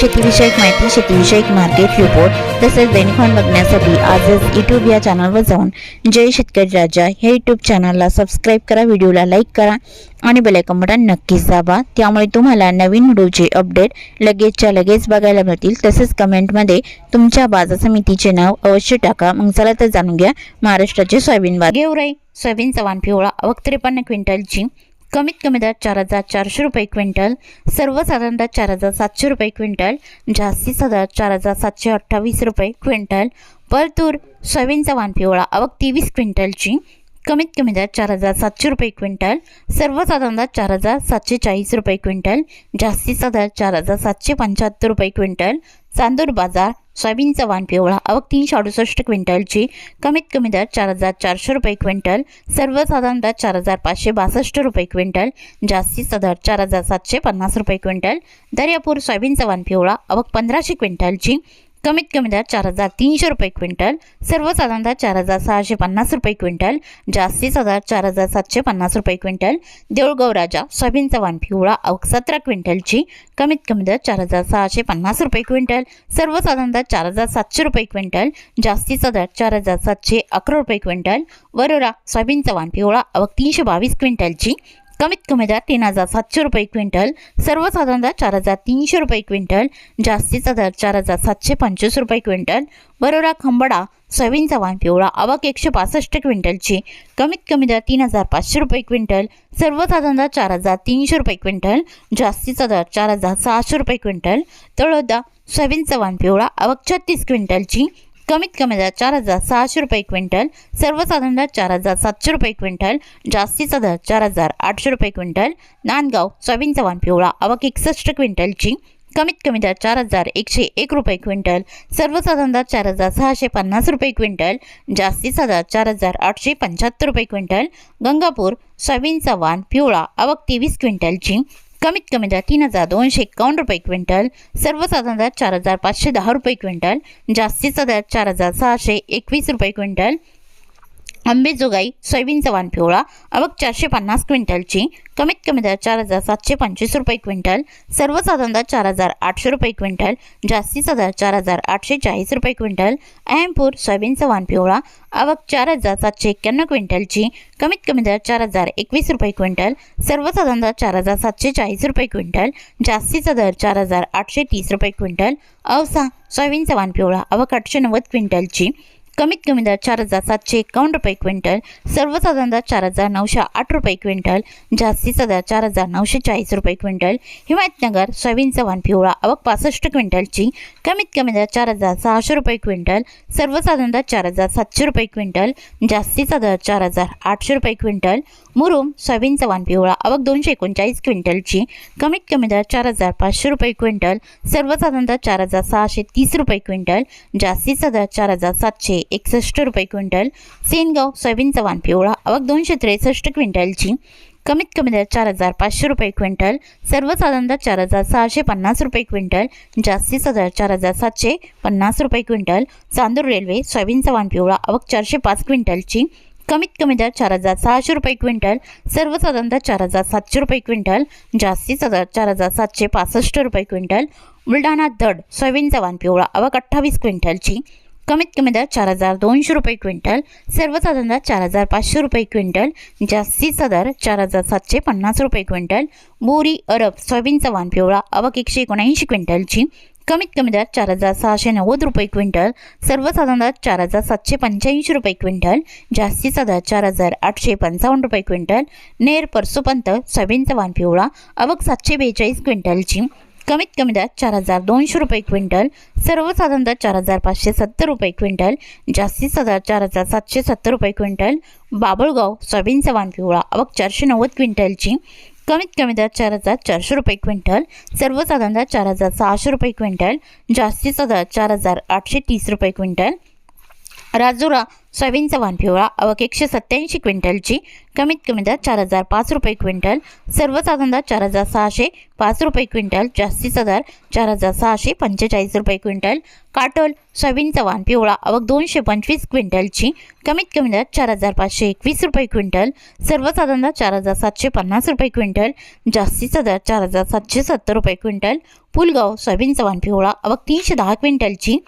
शेतीविषयक माहिती शेतीविषयक मार्केट रिपोर्ट तसेच दैनिकॉन बघण्यासाठी आजच यूट्यूब या चॅनलवर जाऊन जय शेतकरी राजा हे यूट्यूब चॅनलला सबस्क्राईब करा व्हिडिओला लाईक करा आणि बेलायकन बटन नक्कीच दाबा. त्यामुळे तुम्हाला नवीन व्हिडिओचे अपडेट लगेचच्या लगेच बघायला मिळतील. तसेच कमेंटमध्ये तुमच्या बाजार समितीचे नाव अवश्य टाका. मग चला तर जाणून घ्या महाराष्ट्राचे सोयाबीन बाजार. गेवराई सोयाबीन चव्हाण पिवळा अवक त्रेपन्न क्विंटलची कमीत कमी दर चार हजार चारशे रुपये क्विंटल सर्वसाधारण दर चार हजार सातशे रुपये क्विंटल जास्तीचा दर चार हजार सातशे अठ्ठावीस रुपये क्विंटल परतूर सोयाबीनचा चव्हाण पिवळा आवक तेवीस क्विंटलची कमीत कमी दर चार हजार सातशे रुपये क्विंटल. सर्वसाधारण दर चार हजार सातशे चाळीस रुपये क्विंटल. जास्तीचा दर चार हजार सातशे पंच्याहत्तर रुपये क्विंटल. चांदूर बाजार सोयाबीनचा वाण पिवळा अवक तीनशे अडुसष्ट क्विंटलची. कमीत कमी दर चार हजार चारशे रुपये क्विंटल. सर्वसाधारण दर चार हजार पाचशे बासष्ट रुपये क्विंटल. जास्तीचा दर चार हजार सातशे पन्नास रुपये क्विंटल. दर्यापूर सोयाबीनचा वाण पिवळा अवक पंधराशे क्विंटलची. कमीत कमी दर चार हजार तीनशे रुपये क्विंटल सर्वसाधारण दर चार हजार सहाशे पन्नास रुपये क्विंटल जास्तीचा दर चार हजार सातशे पन्नास रुपये क्विंटल देऊळगाव राजा सोयाबीनचा चव्हाण पिवळा अवघ सतरा क्विंटलची कमीत कमी दर चार हजार सहाशे पन्नास रुपये क्विंटल सर्वसाधारण दर चार हजार सातशे रुपये क्विंटल जास्तीचा दर चार हजार सातशे अकरा रुपये क्विंटल वरोरा सोयाबीनचा चव्हाण पिवळा अवघ तीनशे बावीस क्विंटलची कमीत कमी दर तीन हजार सातशे रुपये क्विंटल सर्वसाधारण दर चार हजार तीनशे रुपये क्विंटल जास्तीचा दर चार हजार सातशे पंचवीस रुपये क्विंटल बरोरा खंबडा सोयाबीन वाण पिवळा अवक एकशे पासष्ट क्विंटलची कमीत कमी दर तीन हजार पाचशे रुपये क्विंटल सर्वसाधारण दर चार हजार तीनशे रुपये क्विंटल जास्तीचा दर चार हजार सहाशे रुपये क्विंटल तळोदा सोयाबीन चव्हाण पिवळा अवक छत्तीस क्विंटलची कमीत कमी दर चार हजार सहाशे रुपये क्विंटल सर्वसाधारण दर चार हजार सातशे रुपये क्विंटल जास्तीचा दर चार हजार आठशे रुपये क्विंटल नांदगाव सोयाबीन चव्हाण पिवळा अवक एकसष्ट क्विंटलची कमीत कमी दर चार हजार एकशे एक रुपये क्विंटल सर्वसाधारण दर चार हजार सहाशे पन्नास रुपये क्विंटल जास्तीचा दर चार हजार आठशे पंच्याहत्तर रुपये क्विंटल गंगापूर सोयाबीन चव्हाण पिवळा अवक तेवीस क्विंटलची कमीत कमी दर तीन हजार दोनशे एकावन्न रुपये क्विंटल सर्वसाधारण दर चार हजार पाचशे दहा रुपये क्विंटल जास्तीचा दर चार हजार सहाशे एकवीस रुपये क्विंटल अंबेजोगाई सोयाबीन वाण पिवळा अवक चारशे पन्नास क्विंटलची कमीत कमी दर चार हजार सातशे पंचवीस रुपये क्विंटल सर्वसाधारण दर चार हजार आठशे रुपये क्विंटल जास्तीचा दर चार हजार आठशे चाळीस रुपये क्विंटल अहमपूर सोयाबीन वाण पिवळा आवक चार हजार सातशे एक्क्याण्णव क्विंटलची कमीत कमी दर चार हजार एकवीस रुपये क्विंटल सर्वसाधारण दर चार हजार सातशे चाळीस रुपये क्विंटल जास्तीचा दर चार हजार आठशे तीस रुपये क्विंटल अवसा सोयाबीन वाण पिवळा आवक आठशे नव्वद क्विंटलची कमीत कमी दर चार हजार सातशे एकावन्न रुपये क्विंटल सर्वसाधारण दर चार हजार नऊशे आठ रुपये क्विंटल जास्तीचा दर चार हजार नऊशे चाळीस रुपये क्विंटल हिमायतनगर सोयाबीन चव्हाण पिवळा अवक पासष्ट क्विंटलची कमीत कमी दर चार हजार सहाशे रुपये क्विंटल सर्वसाधारण दर चार हजार सातशे रुपये क्विंटल जास्तीचा दर चार हजार आठशे रुपये क्विंटल मुरुम सोयाबीन चव्हाण पिवळा आवक दोनशे एकोणचाळीस क्विंटलची. कमीत कमी दर चार हजार पाचशे रुपये क्विंटल. सर्वसाधारण दर चार हजार सहाशे तीस रुपये क्विंटल. जास्तीचा दर चार हजार सातशे एकसष्ट रुपये क्विंटल. सेनगाव सोयाबीन चव्हाण पिवळा आवक दोनशे त्रेसष्ट क्विंटलची. कमीत कमी दर चार हजार पाचशे रुपये क्विंटल. सर्वसाधारण दर चार हजार सहाशे पन्नास रुपये क्विंटल. जास्तीचा दर चार हजार सातशे पन्नास रुपये quintal. Chandur railway soybean Chavan पिवळा आवक चारशे पाच क्विंटलची. कमीत कमी दर चार हजार सहाशे रुपये क्विंटल सर्वसाधारण दर चार हजार सातशे रुपये क्विंटल जास्तीचा दर चार हजार सातशे पासष्ट रुपये क्विंटल बुलढाणा दड सोयाबीनचा चव्हाण पिवळा अवक अठ्ठावीस क्विंटलची कमीत कमी दर चार हजार दोनशे रुपये क्विंटल सर्वसाधारण दर चार हजार पाचशे रुपये क्विंटल जास्तीचा दर चार हजार सातशे पन्नास रुपये क्विंटल बोरी अरब सोयाबीनचा चव्हाण पिवळा अवक एकशे एकोणऐंशी क्विंटलची कमीत कमी दर चार हजार सहाशे नव्वद रुपये क्विंटल सर्वसाधारण दर चार हजार सातशे पंच्याऐंशी रुपये क्विंटल जास्तीचा दर चार हजार आठशे पंचावन्न रुपये क्विंटल नेर परसोपंत सोयाबीनचा वाण पिवळा अवक सातशे बेचाळीस क्विंटलची कमीत कमी दर चार हजार दोनशे रुपये क्विंटल सर्वसाधारण दर चार हजार पाचशे सत्तर रुपये क्विंटल जास्तीचा दर चार हजार सातशे सत्तर रुपये क्विंटल बाबुळगाव सोयाबीनचा वाण पिवळा अवक चारशे नव्वद क्विंटलची कमीत कमी दर चार हजार चारशे रुपये क्विंटल सर्वसाधारण दर चार हजार सहाशे रुपये क्विंटल जास्तीचा दर चार हजार आठशे तीस रुपये क्विंटल राजुरा सोयाबीनचा वाण पिवळा एकशे सत्याऐंशी क्विंटलची कमीत कमी दर चार हजार पाच रुपये क्विंटल सर्वसाधारण दर चार हजार सहाशे पाच रुपये क्विंटल जास्तीचा दर चार हजार सहाशे पंचेचाळीस रुपये क्विंटल काटोल सोयाबीनचा वाण पिवळा दोनशे पंचवीस क्विंटलची कमीत कमी दर चार हजार पाचशे एकवीस रुपये क्विंटल सर्वसाधारण दर चार हजार सातशे पन्नास रुपये क्विंटल जास्तीचा दर चार हजार सातशे सत्तर रुपये क्विंटल पुलगाव सोयाबीनचा वाण पिवळा तीनशे दहा क्विंटलची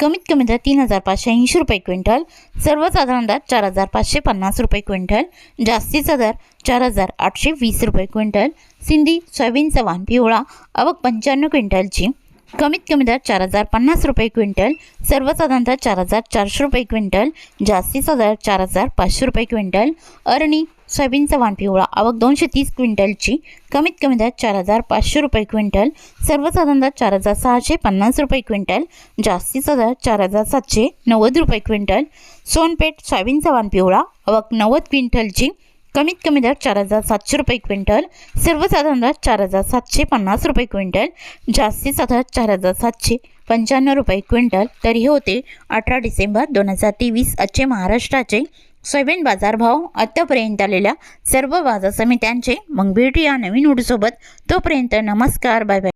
कमीत कमी दर तीन हजार पाचशे ऐंशी रुपये क्विंटल सर्वसाधारण दर चार हजार पाचशे पन्नास रुपये क्विंटल जास्तीचा दर चार हजार आठशे वीस रुपये क्विंटल सिंधी सोयाबीनचा वाण पिवळा अवक पंच्याण्णव क्विंटलची कमीत कमी दर चार हजार पन्नास रुपये क्विंटल सर्वसाधारण दर चार हजार चारशे रुपये क्विंटल जास्तीचा दर चार हजार पाचशे रुपये क्विंटल अरणी सोयाबीनचा वाण पिवळा आवक दोनशे तीस क्विंटलची कमीत कमी दर चार हजार पाचशे रुपये क्विंटल सर्वसाधारण दर चार हजार सहाशे पन्नास रुपये क्विंटल जास्तीचा दर चार हजार सातशे नव्वद रुपये क्विंटल सोनपेठ सोयाबीनचा वाण पिवळा आवक नव्वद क्विंटलची कमीत कमी दर चार हजार सातशे रुपये क्विंटल सर्वसाधारण दर चार हजार सातशे पन्नास रुपये क्विंटल जास्तीत साधारण चार हजार सातशे पंच्याण्णव रुपये क्विंटल. तर हे होते अठरा डिसेंबर दोन हजार तेवीस आजचे महाराष्ट्राचे सोयाबीन बाजारभाव. आत्तापर्यंत आलेल्या सर्व बाजार समित्यांचे मग भेटूया नवीन उडसोबत तोपर्यंत नमस्कार बाय बाय.